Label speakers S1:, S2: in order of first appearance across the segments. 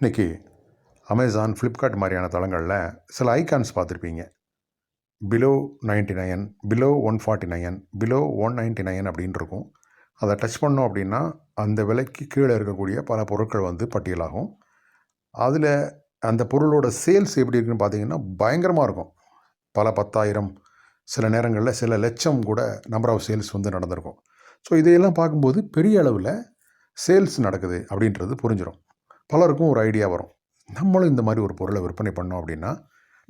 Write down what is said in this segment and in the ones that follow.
S1: இன்றைக்கி Amazon Flipkart மாதிரியான தளங்களில் சில ஐக்கான்ஸ் பார்த்துருப்பீங்க. Below ninety nine below one forty nine below one ninety nine அப்படின்னு இருக்கும் அதை டச் பண்ணோம் அப்படின்னா அந்த விலைக்கு கீழே இருக்கக்கூடிய பல பொருட்கள் வந்து பட்டியலாகும். அதில் அந்த பொருளோட சேல்ஸ் எப்படி இருக்குன்னு பார்த்தீங்கன்னா பயங்கரமாக இருக்கும். பல பத்தாயிரம் சில நேரங்களில் சில லட்சம் கூட நம்பர் ஆஃப் சேல்ஸ் வந்து நடந்திருக்கும். ஸோ இதையெல்லாம் பார்க்கும்போது பெரிய அளவில் சேல்ஸ் நடக்குது அப்படின்றது புரிஞ்சிடும் பலருக்கும் ஒரு ஐடியா வரும். நம்மளும் இந்த மாதிரி ஒரு பொருளை விற்பனை பண்ணோம் அப்படின்னா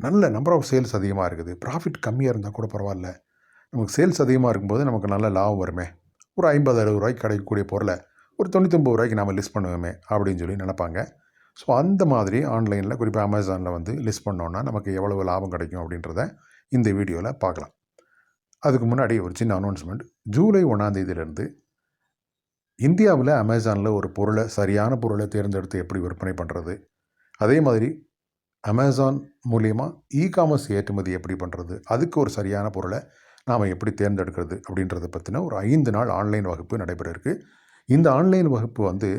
S1: நல்ல நம்பர் ஆஃப் சேல்ஸ் அதிகமாக இருக்குது. ப்ராஃபிட் கம்மியாக இருந்தால் கூட பரவாயில்ல. நமக்கு சேல்ஸ் அதிகமாக இருக்கும்போது நமக்கு நல்ல லாபம் வருமே. ஒரு ஐம்பது அறுபது ரூபாய்க்கு கிடைக்கக்கூடிய பொருளை ஒரு தொண்ணூத்தொம்பது ரூபாய்க்கு நாம் லிஸ்ட் பண்ணுவோமே அப்படின்னு சொல்லி நினைப்பாங்க. ஸோ அந்த மாதிரி ஆன்லைனில் குறிப்பாக அமேசானில் வந்து லிஸ்ட் பண்ணோன்னா நமக்கு எவ்வளவு லாபம் கிடைக்கும் அப்படின்றத இந்த வீடியோவில் பார்க்கலாம். அதுக்கு முன்னாடி ஒரு சின்ன அனௌன்ஸ்மெண்ட் ஜூலை ஒன்றாந்தேதியிலேருந்து இந்தியாவில் அமேசானில் ஒரு பொருளை சரியான பொருளை தேர்ந்தெடுத்து எப்படி விற்பனை பண்ணுறது? அதே மாதிரி அமேசான் மூலியமாக இ காமர்ஸ் ஏற்றுமதி எப்படி பண்ணுறது? அதுக்கு ஒரு சரியான பொருளை நாம் எப்படி தேர்ந்தெடுக்கிறது அப்படின்றத பற்றின ஒரு ஐந்து நாள் ஆன்லைன் வகுப்பு நடைபெற இருக்குது இந்த ஆன்லைன் வகுப்பு வந்து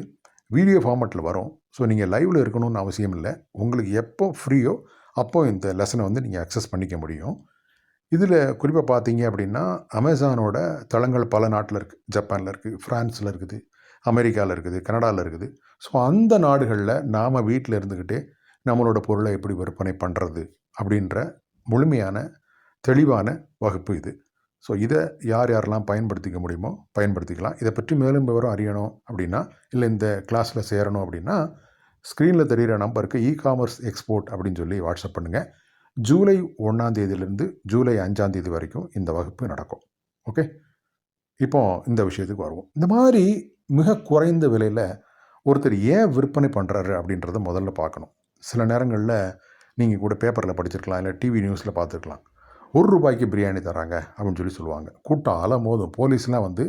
S1: வீடியோ ஃபார்மேட்டில் வரும். ஸோ நீங்கள் லைவில் இருக்கணும்னு அவசியம் இல்லை. உங்களுக்கு எப்போ ஃப்ரீயோ அப்போ இந்த லெசனை வந்து நீங்கள் அக்சஸ் பண்ணிக்க முடியும். இதில் குறிப்பாக பார்த்தீங்க அப்படின்னா அமேசானோட தளங்கள் பல நாட்டில் இருக்குது ஜப்பானில் இருக்குது ஃப்ரான்ஸில் இருக்குது அமெரிக்காவில் இருக்குது கனடாவில் இருக்குது. ஸோ அந்த நாடுகளில் நாம் வீட்டில் இருந்துக்கிட்டே நம்மளோட பொருளை எப்படி விற்பனை பண்ணுறது அப்படின்ற முழுமையான தெளிவான வகுப்பு இது. ஸோ இதை யார் யாரெல்லாம் பயன்படுத்திக்க முடியுமோ பயன்படுத்திக்கலாம். இதை பற்றி மேலும் விவரம் அறியணும் அப்படின்னா இல்லை இந்த கிளாஸில் சேரணும் அப்படின்னா ஸ்க்ரீனில் தெரிகிற நம்பருக்கு இ காமர்ஸ் எக்ஸ்போர்ட் அப்படின்னு சொல்லி வாட்ஸ்அப் பண்ணுங்கள் ஜூலை ஒன்றாம் தேதியிலிருந்து ஜூலை அஞ்சாம் தேதி வரைக்கும் இந்த வகுப்பு நடக்கும். ஓகே இப்போ இந்த விஷயத்துக்கு வருவோம். இந்த மாதிரி மிக குறைந்த விலையில் ஒருத்தர் ஏன் விற்பனை பண்ணுறாரு அப்படின்றத முதல்ல பார்க்கணும். சில நேரங்களில் நீங்கள் கூட பேப்பரில் படிச்சிருக்கலாம் இல்லை டிவி நியூஸில் பார்த்துருக்கலாம். ஒரு ரூபாய்க்கு பிரியாணி தராங்க அப்படின்னு சொல்லி சொல்லுவாங்க. கூட்டம் அல மோதும் போலீஸ்லாம் வந்து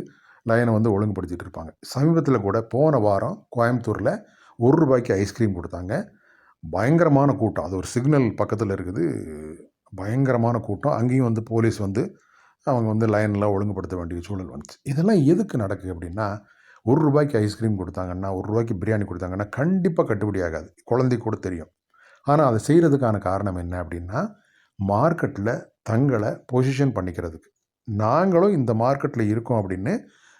S1: லைனை வந்து ஒழுங்குபடுத்திட்டு இருப்பாங்க. சமீபத்தில் கூட போன வாரம் கோயம்புத்தூரில் ஒரு ரூபாய்க்கு ஐஸ்கிரீம் கொடுத்தாங்க. பயங்கரமான கூட்டம். அது ஒரு சிக்னல் பக்கத்தில் இருக்குது. பயங்கரமான கூட்டம். அங்கேயும் வந்து போலீஸ் வந்து அவங்க வந்து லைன்லாம் ஒழுங்குபடுத்த வேண்டிய சூழல் வந்துச்சு. இதெல்லாம் எதுக்கு நடக்குது அப்படின்னா ஒரு ரூபாய்க்கு ஐஸ்கிரீம் கொடுத்தாங்கன்னா ஒரு ரூபாய்க்கு பிரியாணி கொடுத்தாங்கன்னா கண்டிப்பாக கட்டுப்படி ஆகாது. குழந்தை கூட தெரியும். ஆனால் அதை செய்கிறதுக்கான காரணம் என்ன அப்படின்னா மார்க்கெட்டில் தங்களை பொசிஷன் பண்ணிக்கிறதுக்கு. நாங்களும் இந்த மார்க்கெட்டில் இருக்கோம் அப்படின்னு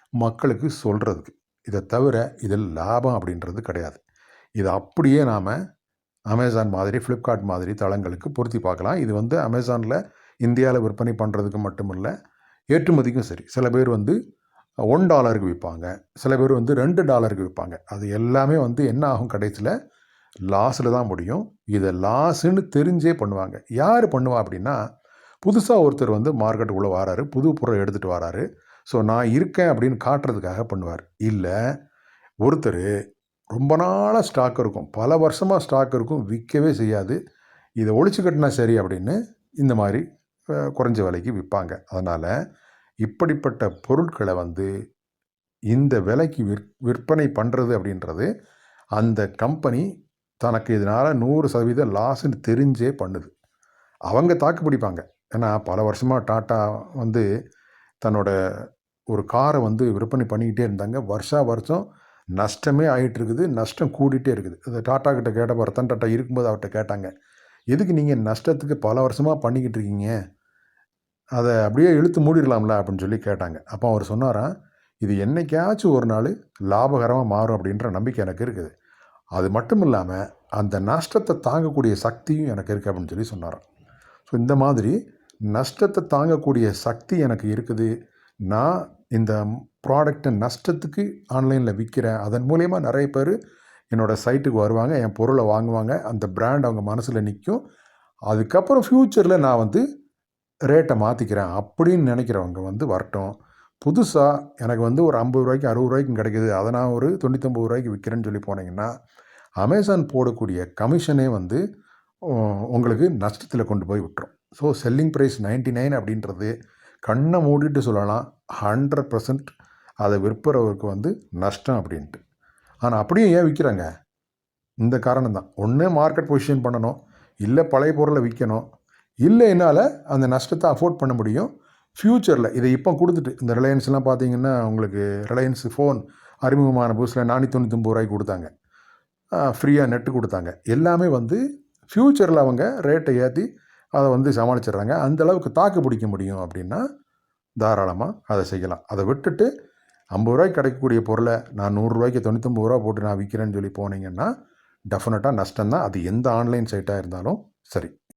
S1: மக்களுக்கு சொல்கிறதுக்கு இதை தவிர இதில் லாபம் அப்படின்றது கிடையாது. இதை அப்படியே நாம் அமேசான் மாதிரி ஃப்ளிப்கார்ட் மாதிரி தளங்களுக்கு பொருத்தி பார்க்கலாம். இது வந்து அமேசானில் இந்தியாவில் விற்பனை பண்ணுறதுக்கு மட்டும் இல்லை ஏற்றுமதிக்கும் சரி. சில பேர் வந்து ஒன் டாலருக்கு விற்பாங்க. சில பேர் வந்து ரெண்டு டாலருக்கு விற்பாங்க. அது எல்லாமே வந்து என்ன ஆகும் கடைசியில்? லாஸில் தான் முடியும். இதை லாஸுன்னு தெரிஞ்சே பண்ணுவாங்க. யார் பண்ணுவா அப்படின்னா புதுசாக ஒருத்தர் வந்து மார்க்கெட்டுக்குள்ளே வராரு. புது பொருள் எடுத்துகிட்டு வராரு. ஸோ நான் இருக்கேன் அப்படின்னு காட்டுறதுக்காக பண்ணுவார். இல்லை ஒருத்தர் ரொம்ப நாளாக ஸ்டாக் இருக்கும். பல வருஷமாக ஸ்டாக் இருக்கும். விற்கவே செய்யாது. இதை ஒழிச்சு கட்டினா சரி அப்படின்னு இந்த மாதிரி குறைஞ்ச விலைக்கு விற்பாங்க. அதனால் இப்படிப்பட்ட பொருட்களை வந்து இந்த விலைக்கு விற் விற்பனை பண்ணுறது அப்படின்றது அந்த கம்பெனி தனக்கு இதனால் நூறு சதவீதம் லாஸ்ன்னு தெரிஞ்சே பண்ணுது. அவங்க தாக்கு பிடிப்பாங்க. ஏன்னா பல வருஷமாக டாட்டா வந்து தன்னோட ஒரு காரை வந்து விற்பனை பண்ணிக்கிட்டே இருந்தாங்க. வருஷா வருஷம் நஷ்டமே ஆகிட்டு இருக்குது நஷ்டம் கூடிட்டே இருக்குது. அது டாட்டா கிட்ட கேட்டப்போ ரத்தன் டாட்டா இருக்கும்போது அவர்கிட்ட கேட்டாங்க. எதுக்கு நீங்கள் நஷ்டத்துக்கு பல வருஷமாக பண்ணிக்கிட்டு இருக்கீங்க? அதை அப்படியே இழுத்து மூடிடலாம்ல அப்படின்னு சொல்லி கேட்டாங்க. அப்போ அவர் சொன்னாராம் இது என்னைக்காச்சும் ஒரு நாள் லாபகரமாக மாறும் அப்படின்ற நம்பிக்கை எனக்கு இருக்குது. அது மட்டும் இல்லாமல் அந்த நஷ்டத்தை தாங்கக்கூடிய சக்தியும் எனக்கு இருக்குது அப்படின்னு சொல்லி சொன்னாராம். ஸோ இந்த மாதிரி நஷ்டத்தை தாங்கக்கூடிய சக்தி எனக்கு இருக்குது. நான் இந்த ப்ராடக்டை நஷ்டத்துக்கு ஆன்லைனில் விற்கிறேன் அதன் மூலயமா நிறைய பேர் என்னோடய சைட்டுக்கு வருவாங்க என் பொருளை வாங்குவாங்க அந்த பிராண்ட் அவங்க மனசில் நிற்கும் அதுக்கப்புறம் ஃப்யூச்சரில் நான் வந்து ரேட்டை மாற்றிக்கிறேன் அப்படின்னு நினைக்கிறவங்க வந்து வரட்டும். புதுசாக எனக்கு வந்து ஒரு ஐம்பது ரூபாய்க்கு அறுபது ரூபாய்க்கும் கிடைக்குது. அதை நான் ஒரு தொண்ணூத்தொம்பது ரூபாய்க்கு விற்கிறேன்னு சொல்லி போனீங்கன்னா அமேசான் போடக்கூடிய கமிஷனே வந்து உங்களுக்கு நஷ்டத்தில் கொண்டு போய் விட்டுரும். ஸோ செல்லிங் ப்ரைஸ் 99 நைன் அப்படின்றது கண்ணை மூடிட்டு சொல்லலாம் ஹண்ட்ரட் பர்சன்ட் அதை விற்பறவருக்கு வந்து நஷ்டம் அப்படின்ட்டு. ஆனால் அப்படியே ஏன் விற்கிறாங்க இந்த காரணம் தான். ஒன்று மார்க்கெட் பொசிஷன் பண்ணணும் இல்லை பழைய பொருளை விற்கணும் இல்லை என்னால் அந்த நஷ்டத்தை அஃபோர்ட் பண்ண முடியும். ஃப்யூச்சரில் இதை இப்போ கொடுத்துட்டு இந்த ரிலையன்ஸ்லாம் பார்த்தீங்கன்னா உங்களுக்கு ரிலையன்ஸ் ஃபோன் அறிமுகமான புதுசில் நானூற்றி தொண்ணூத்தொம்பது ரூபாய்க்கு கொடுத்தாங்க. ஃப்ரீயாக நெட்டு கொடுத்தாங்க. எல்லாமே வந்து ஃப்யூச்சரில் அவங்க ரேட்டை ஏற்றி அதை வந்து சமாளிச்சிடுறாங்க. அந்த அளவுக்கு தாக்கு பிடிக்க முடியும் அப்படின்னா தாராளமாக அதை செய்யலாம். அதை விட்டுட்டு ஐம்பது ரூபாய்க்கு கிடைக்கக்கூடிய பொருளை நான் நூறுரூவாய்க்கு தொண்ணூத்தொம்பது ரூபா போட்டு நான் விற்கிறேன்னு சொல்லி போனீங்கன்னா டெஃபினட்டாக நஷ்டம் தான் அது எந்த ஆன்லைன் சைட்டாக இருந்தாலும் சரி.